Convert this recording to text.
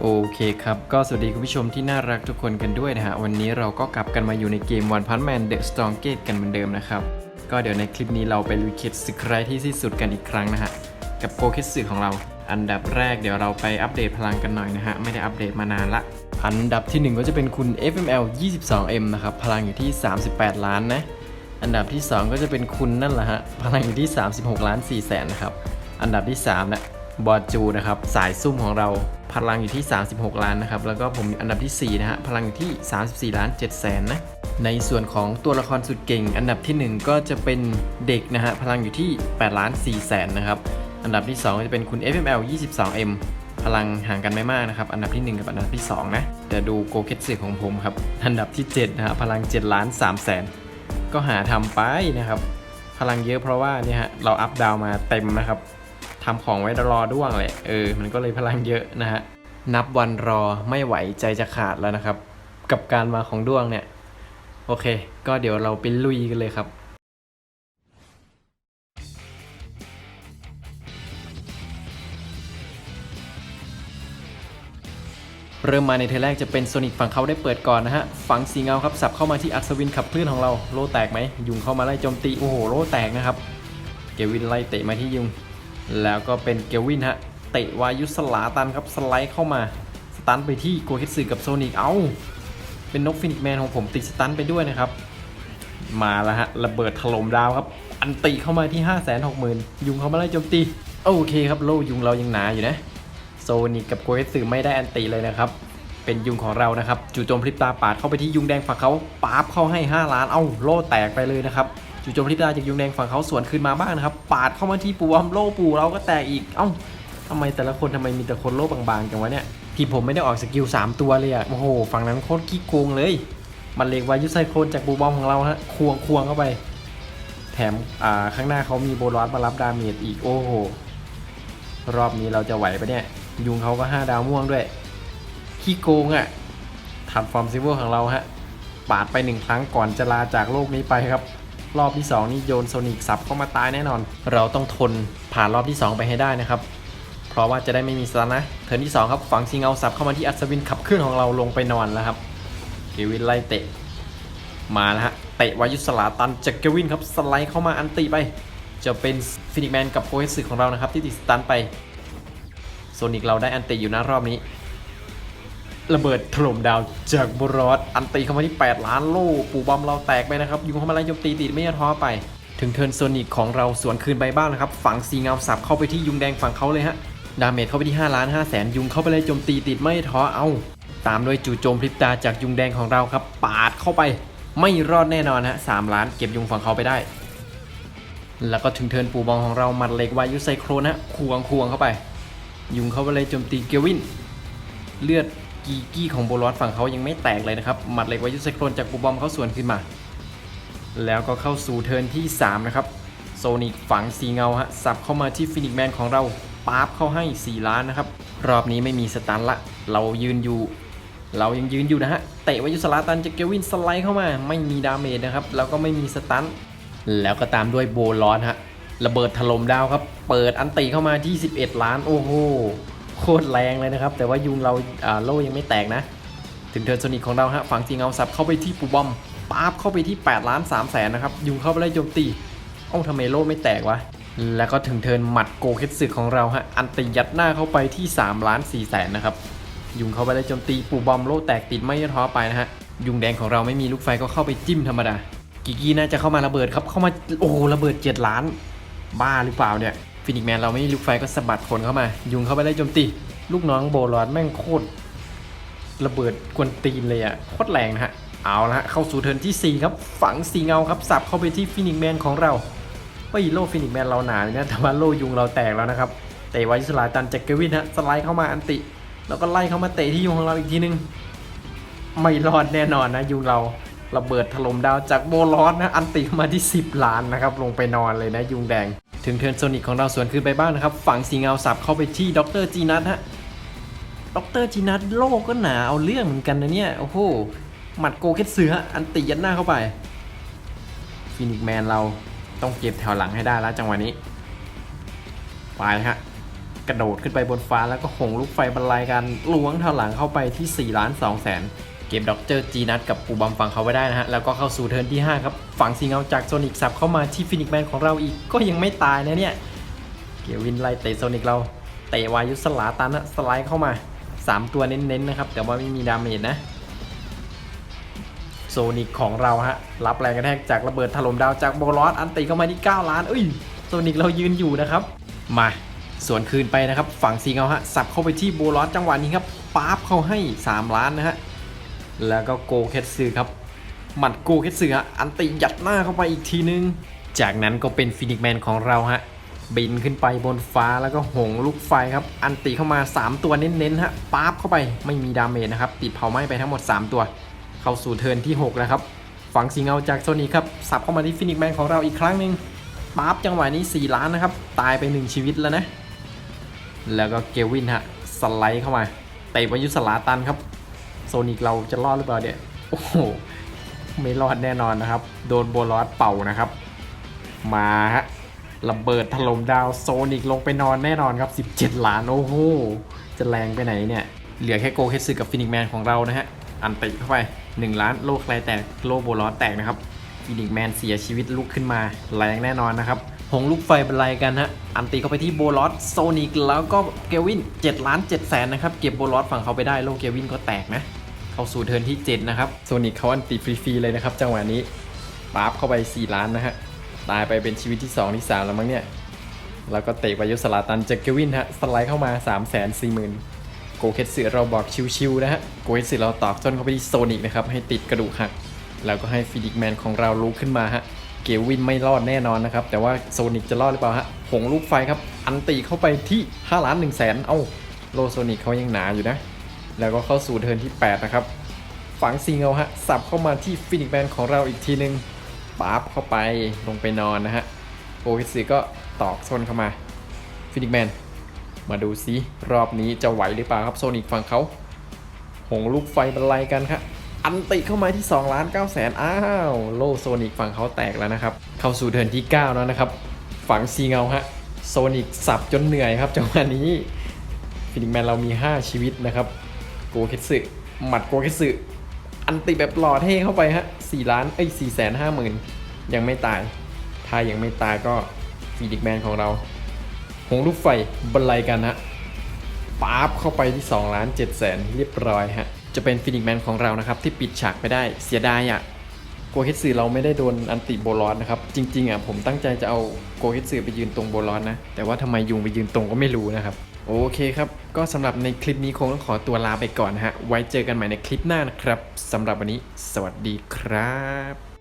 โอเคครับ ก็สวัสดีคุณผู้ชมที่น่ารักทุกคนกันด้วยนะฮะ วันนี้เราก็กลับกันมาอยู่ในเกม One Punch Man The Strongest กันเหมือนเดิมนะครับ ก็เดี๋ยวในคลิปนี้เราไปลุยเคสสึกใครที่ที่สุดกันอีกครั้งนะฮะ กับโกเคสึของเรา อันดับแรกเดี๋ยวเราไปอัปเดตพลังกันหน่อยนะฮะ ไม่ได้อัปเดตมานานละ อันดับที่ 1 ก็จะเป็นคุณ FML 22M นะครับ พลังอยู่ที่ 38 ล้านนะ อันดับที่ 2 ก็จะเป็นคุณนั่นแหละฮะ พลังอยู่ที่ 36 ล้าน4แสนนะครับ อันดับที่3นะ บอจูนะครับสายซุ่มของเราพลังอยู่ที่ 36 ล้านนะครับแล้วก็ผมอันดับที่ 4 นะฮะพลังอยู่ที่ 34 ล้าน7แสนนะในส่วนของตัวละครสุดเก่ง อันดับที่ 1 ก็จะเป็นเด็กนะฮะพลังอยู่ที่8ล้าน4แสนนะครับอันดับที่ 2 จะเป็นคุณ FML 22M พลังห่างกันไม่มากนะครับ อันดับที่ 1 กับอันดับที่ 2 นะ แต่ดูโกเก็ตสึของผมครับ อันดับที่ 7 นะฮะพลัง7ล้าน3แสนก็หาทำไปนะครับ พลังเยอะเพราะว่าเนี่ยฮะเราอัพดาวมาเต็มนะครับ ทำของไว้รอด้วงเลยเออมันก็เลยพลังเยอะนะฮะนับวันรอไม่ไหวใจจะขาดแล้วนะครับ กับการมาของด้วงเนี่ย โอเค ก็เดี๋ยวเราไปลุยกันเลยครับเริ่มมาในเทแรกจะเป็นโซนิกฝั่งเขาได้เปิดก่อนนะฮะ ฝั่งสีเงาครับ สับเข้ามาที่อัศวินขับเคลื่อนของเรา โลแตกไหม ยุงเข้ามาไล่โจมตี โอ้โห โลแตกนะครับ เกวินไล่เตะมาที่ยุง แล้วก็เป็นเกวินฮะ เตะวายุสลาตันครับสไลด์เข้ามา สตันไปที่โกคิสึกับโซนิกเอ้า เป็นนกฟินิกแมนของผมติดสตันไปด้วยนะครับ มาแล้วฮะ ระเบิดถล่มดาวครับ อันติเข้ามาที่ 5 6 0 0 0 0 ยุงเข้ามาไล่โจมตี โอเคครับโลยุงเรายังหนาอยู่นะ โซนิกกับโกเอสึไม่ได้อันติเลยนะครับ เป็นยุงของเรานะครับ จู่โจมพริบตาปาดเข้าไปที่ยุงแดงฝั่งเขาปาบเข้าให้ 5 ล้าน เอ้าโล่แตกไปเลยนะครับ จู่โจมพริบตาจากยุงแดงฝั่งเขาสวนคืนมาบ้างนะครับ ปาดเข้ามาที่ปูอัมโลปูเราก็แตกอีก เอ้าทำไมแต่ละคนทำไมมีแต่คนโลบางๆจังวะเนี่ยที่ผมไม่ได้ออกสกิล3ตัวเลยอะโอ้โห ฝั่งนั้นโคตรขี้โกงเลย มันเลกวายุไซโครนจากปูบอมของเราฮะควงควงเข้าไป แถมอ่าข้างหน้าเขามีโบลอสมารับดาเมจอีกโอ้โห รอบนี้เราจะไหวปะเนี่ย ยุงเขาก็ 5 ดาวม่วงด้วย ขี้โกงอะ่ะทำฟอร์มซิเวอร์ของเราฮะปาดไปหนึ่งครั้งก่อนจะลาจากโลกนี้ไปครับ รอบที่ 2 นี่โยนโซนิกสับเข้ามาตายแน่นอน เราต้องทนผ่านรอบที่ 2 ไปให้ได้นะครับ เพราะว่าจะได้ไม่มีสตันนะเทิร์นที่ 2 ครับฝังซิงเอาสับเข้ามาที่อัศวินขับเคลื่อนของเราลงไปนอนแล้วครับเกวินไล่เตะ มาแล้วฮะเตะวายุสลาตันจากเกวินครับสไลด์เข้ามาอันติไป จะเป็นฟินิกแมนกับโคเฮสึของเรานะครับที่ติดสตันไปโซนิกเราได้อันติอยู่นะรอบนี้ ระเบิดถล่มดาวจากบรอสอันติเข้ามาที่ 8 ล้านโล่ปูบอมเราแตกไปนะครับยุงเข้ามาไล่โจมตีติดไม่ยอท้อไป ถึงเทิร์นโซนิกของเราสวนคืนไปบ้างนะครับฝังสีเงาสับเข้าไปที่ยุงแดงฝั่งเขาเลยฮะดาเมจเข้าไปที่5ล้าน5แสนยุงเข้าไปไล่โจมตีติดไม่ท้อเอาตามด้วยจู่โจมพริบตาจากยุงแดงของเราครับ ปาดเข้าไป ไม่รอดแน่นอนฮะสามล้านเก็บยุงฝั่งเขาไปได้ แล้วก็ถึงเทิร์นปูบองของเราหมัดเหล็กวายุไซโครนฮะควงควงเข้าไป ยุงเข้าไปเลยโจมตีเกวิน เลือด กีกี้ของโบลอสฝั่งเขายังไม่แตกเลยนะครับ หมัดเหล็กวายุไซโครนจากปูบอมเขาสวนขึ้นมา แล้วก็เข้าสู่เทิร์นที่ 3 นะครับ โซนิกฝังสีเงาฮะสับเข้ามาที่ฟินิกแมนของเราปาบเข้าให้ 4 ล้านนะครับ รอบนี้ไม่มีสตันละ เรายืนอยู่ เรายังยืนอยู่นะฮะ เตะวายุสลาตันจากเกวินสไลด์เข้ามา ไม่มีดาเมจนะครับ แล้วก็ไม่มีสตัน แล้วก็ตามด้วยโบลอนฮะ ระเบิดถล่มดาวครับ เปิดอันติเข้ามาที่ 11 ล้าน โอ้โห คตรแรงเลยนะครับ แต่ว่ายุงเราโล่ยังไม่แตกนะ ถึงเทิร์นโซนิกของเราฮะฝั่งจีเงาสับเข้าไปที่ปูบอมปาบเข้าไปที่8ล้าน3แสนนะครับ ยุงเข้าไปไล่โจมตีเอ้าทำไมโล่ไม่แตกวะ แล้วก็ถึงเทิร์นหมัดโกเคสึของเราฮะอันติยัดหน้าเข้าไปที่3ล้าน4แสนนะครับยุงเข้าไปไล่โจมตีปูบอมโล่แตกติดไม่ย่อท้อไปนะฮะยุงแดงของเราไม่มีลูกไฟก็เข้าไปจิ้มธรรมดากิกี้น่าจะเข้ามาระเบิดครับเข้ามาโอ้ระเบิด 7 ล้าน บ้าหรือเปล่าเนี่ย ฟินิกแมนเราไม่มีลูกไฟก็สะบัดคนเข้ามา ยุงเข้าไปไล่โจมตี ลูกน้องโบลอดแม่งโคตรระเบิดกวนตีนเลยอะโคตรแรงนะฮะ เอาละเข้าสู่เทิร์นที่ 4 ครับ ฝังสีเงาครับ สับเข้าไปที่ฟินิกแมนของเราเฮ้ยโล่ฟินิกแมนเราหนาเลยนะแต่ว่าโล่ยุงเราแตกแล้วนะครับเตะไว้สลายตันจากเกวินฮะสไลด์เข้ามาอันติ แล้วก็ไล่เข้ามาเตะที่ยุงของเราอีกทีนึงไม่รอดแน่นอนนะยุงเราระเบิดถล่มดาวจากโบลอสนะอันติมาที่ 10 ล้านนะครับลงไปนอนเลยนะยุงแดง ถึงเทิร์นโซนิกของเราสวนขึ้นไปบ้างนะครับ ฝั่งสีเงาสับเข้าไปที่ดรจีนัทฮะดรจีนัทโลกก็หนาเอาเรื่องเหมือนกันนะเนี่ย โอ้โห หมัดโกเคสเสืออันติยัดหน้าเข้าไปฟินิกแมนเราต้องเก็บแถวหลังให้ได้แล้วจังหวะนี้ ไปฮะ กระโดดขึ้นไปบนฟ้าแล้วก็หงลูกไฟบรรลัยกันล้วงเท่าหลังเข้าไปที่4ล้าน2แสน เก็บด็อกเตอร์จีนัทกับปูบัมฝั่งเขาไว้ได้นะฮะ แล้วก็เข้าสู่เทิร์นที่ 5 ครับฝั่งสีเงาจากโซนิกสับเข้ามาที่ฟินิกแมนของเราอีกก็ยังไม่ตายนะเนี่ย เกียวินไล่เตะโซนิกเราเตะวายุสลาตันนะสไลด์เข้ามา 3 ตัวเน้นๆนะครับแต่ว่าไม่มีดาเมจนะโซนิกของเราฮะรับแรงกระแทกจากระเบิดถล่มดาวจากโบลอสอันติเข้ามาที่ 9 ล้านเอ้ยโซนิกเรายืนอยู่นะครับ มาสวนคืนไปนะครับ ฝั่งซีเงาฮะสับเข้าไปที่โบลอสจังหวะนี้ครับป๊าบเข้าให้ 3 ล้านนะฮะ แล้วก็โกเคตซึครับ หมัดโกเคตซึฮะอันติยัดหน้าเข้าไปอีกทีนึง จากนั้นก็เป็นฟินิกแมนของเราฮะ บินขึ้นไปบนฟ้าแล้วก็หงลูกไฟครับ อันติเข้ามา 3 ตัวเน้นๆฮะป๊าบเข้าไปไม่มีดาเมจนะครับ ติดเผาไหม้ไปทั้งหมด 3 ตัว เข้าสู่เทิร์นที่ 6 แล้วครับ ฝังสีเงาจากโซนีครับสับเข้ามาที่ฟินิกแมนของเราอีกครั้งหนึ่งป๊าบจังหวะนี้ 4 ล้านนะครับ ตายไป 1 ชีวิตแล้วนะ แล้วก็เกวินฮะสไลด์เข้ามาเตะวายุสลาตันครับ ซนิกเราจะรอดหรือเปล่าเนี่ยโอ้โหไม่รอดแน่นอนนะครับ โดนโบลอสเป่านะครับ มาฮะระเบิดถล่มดาวโซนิกลงไปนอนแน่นอนครับ 17 ล้าน โอ้โห จะแรงไปไหนเนี่ย เหลือแค่โกเคสึกับฟินิกแมนของเรานะฮะ อันติเข้าไป 1 ล้านโลกแคลแตกโลโบลอสแตกนะครับฟินิกแมนเสียชีวิตลุกขึ้นมา แรงแน่นอนนะครับ หงลูกไฟบรรลัยกันฮะ อันติเข้าไปที่โบลอสโซนิกแล้วก็เกวิน 7 ล้าน7แสนนะครับ เก็บโบลอสฝั่งเขาไปได้โลเกวินก็แตกนะ เข้าสู่เทิร์นที่ 7 นะครับโซนิกเขาอันติฟรีๆเลยนะครับจังหวะนี้ปาร์ฟเข้าไป 4 ล้านนะฮะ ตายไปเป็นชีวิตที่ 2 ที่ 3 แล้วมั้งเนี่ย แล้วก็เตะวายุสลาตันจากเกวินฮะ สไลด์เข้ามา 3 4 0 0 0 0โกเคตสึเราบอกชิวๆนะฮะ โกเคตสึเราตอกจนเข้าไปที่โซนิกนะครับ ให้ติดกระดูกหัก แล้วก็ให้ฟิดิกแมนของเราลุกขึ้นมาฮะ เกวินไม่รอดแน่นอนนะครับ แต่ว่าโซนิกจะรอดหรือเปล่าฮะหงลูกไฟครับ อันตีเข้าไปที่5ล้าน1แสน เอ้า โลโซนิกเขายังหนาอยู่นะ แล้วก็เข้าสู่เทิร์นที่ 8 นะครับ ฝังซีเงาฮะ สับเข้ามาที่ฟินิกแมนของเราอีกทีนึงปั๊บเข้าไปลงไปนอนนะฮะโอคิสึก็ตอกโซนเข้ามาฟินิกแมนมาดูซิรอบนี้จะไหวหรือเปล่าครับโซนิกฝั่งเขาหงลูกไฟบรรลัยกันครับอันติเข้ามาที่2ล้าน9แสนอ้าวโลโซนิกฝั่งเขาแตกแล้วนะครับ เข้าสู่เทิร์นที่ 9 แล้วนะครับ ฝั่งซีเงาฮะโซนิกสับจนเหนื่อยครับจังหวะนี้ฟินิกแมนเรามี 5 ชีวิตนะครับ โกเคสึหมัดโกเคสึอันติแบบหล่อเท่เข้าไปฮะ4ล้านเอ้ย4แสนห้าหมื่นยังไม่ตาย ถ้ายังไม่ตายก็ฟินิกแมนของเรา หงลูกไฟบรรลัยกันฮะป๊าบเข้าไปที่2ล้าน7แสนเรียบร้อยฮะ จะเป็นฟินิกแมนของเรานะครับ ที่ปิดฉากไปได้เสียดายอะโกเฮตสึเราไม่ได้โดนอันติโบลอนนะครับ จริง ๆอะผมตั้งใจจะเอาโกเฮตสึไปยืนตรงโบลอนนะ แต่ว่าทำไมยุงไปยืนตรงก็ไม่รู้นะครับ โอเคครับ ก็สำหรับในคลิปนี้คงต้องขอตัวลาไปก่อนนะฮะ ไว้เจอกันใหม่ในคลิปหน้านะครับสำหรับวันนี้ สวัสดีครับ